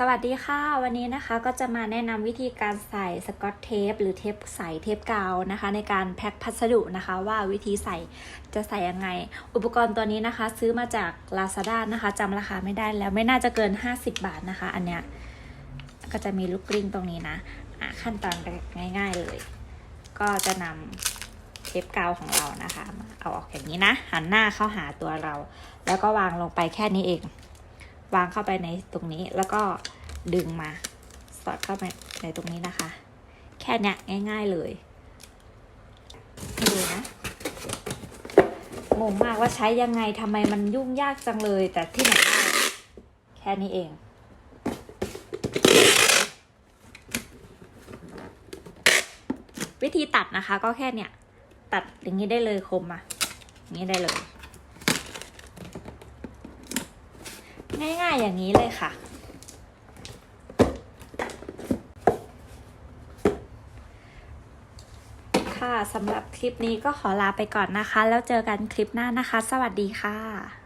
สวัสดีค่ะ วันนี้นะคะก็จะมาแนะนำวิธีการใส่สกอตเทปหรือเทปใสเทปกาวนะคะ ในการแพ็คพัสดุนะคะ ว่าวิธีใส่จะใส่ยังไง อุปกรณ์ตัวนี้นะคะ ซื้อมาจาก Lazada นะคะจำราคาไม่ได้แล้วไม่น่าจะเกิน 50 บาทนะคะ อันเนี้ยก็จะมีลูกกลิ้งตรงนี้นะอะขั้นตอนง่าย ๆเลย ก็จะนำเทปกาวของเรานะคะ เอาออกอย่างนี้นะ หันหน้าเข้าหาตัวเรา แล้วก็วางลงไปแค่นี้เอง วางเข้าไปในตรงนี้แล้วก็ดึงมาสอดเข้าไปในตรงนี้นะคะ แค่นี้ง่าย ๆเลยดูนะงงมากว่าใช้ยังไงทำไมมันยุ่งยากจังเลย แต่ที่ไหนได้แค่นี้เองวิธีตัดนะคะก็แค่เนี้ยตัดอย่างนี้ได้เลยคมอะอย่างนี้ได้เลย ง่ายๆอย่างนี้เลยค่ะ ค่ะสำหรับคลิปนี้ก็ขอลาไปก่อนนะคะ แล้วเจอกันคลิปหน้านะคะ สวัสดีค่ะ